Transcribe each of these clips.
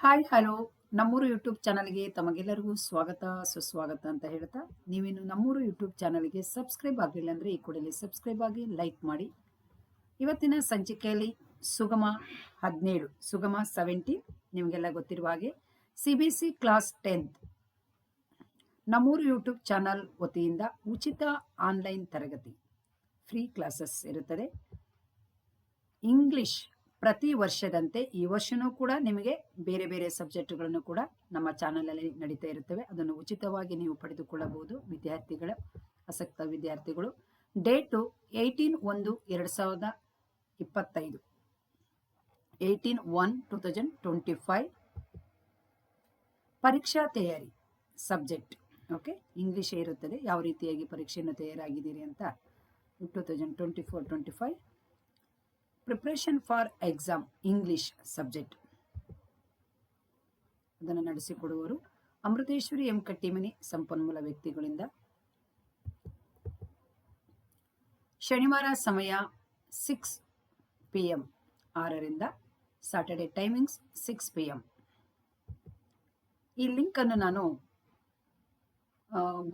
Hi, hello. ನಮ್ಮೂರು YouTube ಚಾನಲ್ಗೆ ತಮಗೆಲ್ಲರಿಗೂ ಸ್ವಾಗತ, ಸುಸ್ವಾಗತ ಅಂತ ಹೇಳ್ತಾ ನೀವೇನು ನಮ್ಮೂರು ಯೂಟ್ಯೂಬ್ ಚಾನಲ್ಗೆ ಸಬ್ಸ್ಕ್ರೈಬ್ ಆಗಲಿಲ್ಲ ಅಂದರೆ ಈ ಕೂಡಲೇ ಸಬ್ಸ್ಕ್ರೈಬ್ ಆಗಿ ಲೈಕ್ ಮಾಡಿ. ಇವತ್ತಿನ ಸಂಚಿಕೆಯಲ್ಲಿ ಸುಗಮ ಹದಿನೇಳು, ಸುಗಮ ಸೆವೆಂಟೀನ್ ನಿಮಗೆಲ್ಲ ಗೊತ್ತಿರುವ ಹಾಗೆ C B C class tenth. ನಮ್ಮೂರು ಯೂಟ್ಯೂಬ್ ಚಾನಲ್ ವತಿಯಿಂದ ಉಚಿತ ಆನ್ಲೈನ್ ತರಗತಿ, ಫ್ರೀ ಕ್ಲಾಸಸ್ ಇರುತ್ತದೆ. ಇಂಗ್ಲಿಷ್ ಪ್ರತಿ ವರ್ಷದಂತೆ ಈ ವರ್ಷನೂ ಕೂಡ ನಿಮಗೆ ಬೇರೆ ಬೇರೆ ಸಬ್ಜೆಕ್ಟ್ಗಳನ್ನು ಕೂಡ ನಮ್ಮ ಚಾನಲಲ್ಲಿ ನಡೀತಾ ಇರುತ್ತವೆ. ಅದನ್ನು ಉಚಿತವಾಗಿ ನೀವು ಪಡೆದುಕೊಳ್ಳಬಹುದು, ವಿದ್ಯಾರ್ಥಿಗಳ, ಆಸಕ್ತ ವಿದ್ಯಾರ್ಥಿಗಳು. ಡೇಟು ಏಯ್ಟೀನ್ ಒಂದು ಎರಡು ಸಾವಿರದ ಇಪ್ಪತ್ತೈದು. Eighteen one two thousand twenty five. ಪರೀಕ್ಷಾ ತಯಾರಿ ಸಬ್ಜೆಕ್ಟ್, ಓಕೆ? ಇಂಗ್ಲೀಷೇ ಇರುತ್ತದೆ. ಯಾವ ರೀತಿಯಾಗಿ ಪರೀಕ್ಷೆಯನ್ನು ತಯಾರಾಗಿದ್ದೀರಿ ಅಂತ? Two thousand twenty four, twenty five. Preparation for exam English subject ಅದನ್ನು ನಡೆಸಿಕೊಡುವರು ಅಮೃತೇಶ್ವರಿ ಎಂ ಕಟ್ಟಿಮನಿ ಸಂಪನ್ಮೂಲ ವ್ಯಕ್ತಿಗಳಿಂದ. ಶನಿವಾರ ಸಮಯ ಸಿಕ್ಸ್ ಪಿ ಎಂ ಆರರಿಂದ Saturday timings six P M ಈ ಲಿಂಕನ್ನು ನಾನು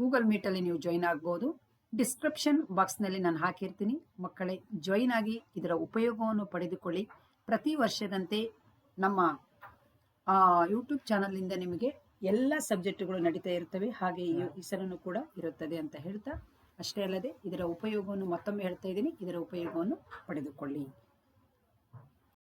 ಗೂಗಲ್ ಮೀಟಲ್ಲಿ ನೀವು ಜಾಯಿನ್ ಆಗ್ಬೋದು. ಡಿಸ್ಕ್ರಿಪ್ಷನ್ ಬಾಕ್ಸ್ನಲ್ಲಿ ನಾನು ಹಾಕಿರ್ತೀನಿ. ಮಕ್ಕಳೇ ಜಾಯಿನ್ ಆಗಿ ಇದರ ಉಪಯೋಗವನ್ನು ಪಡೆದುಕೊಳ್ಳಿ. ಪ್ರತಿ ವರ್ಷದಂತೆ ನಮ್ಮ ಯೂಟ್ಯೂಬ್ ಚಾನಲ್ನಿಂದ ನಿಮಗೆ ಎಲ್ಲ ಸಬ್ಜೆಕ್ಟ್ಗಳು ನಡೀತಾ ಇರ್ತವೆ. ಹಾಗೆ ಹೆಸರನ್ನು ಕೂಡ ಇರುತ್ತದೆ ಅಂತ ಹೇಳ್ತಾ ಅಷ್ಟೇ ಅಲ್ಲದೆ ಇದರ ಉಪಯೋಗವನ್ನು ಮತ್ತೊಮ್ಮೆ ಹೇಳ್ತಾ ಇದ್ದೀನಿ. ಇದರ ಉಪಯೋಗವನ್ನು ಪಡೆದುಕೊಳ್ಳಿ.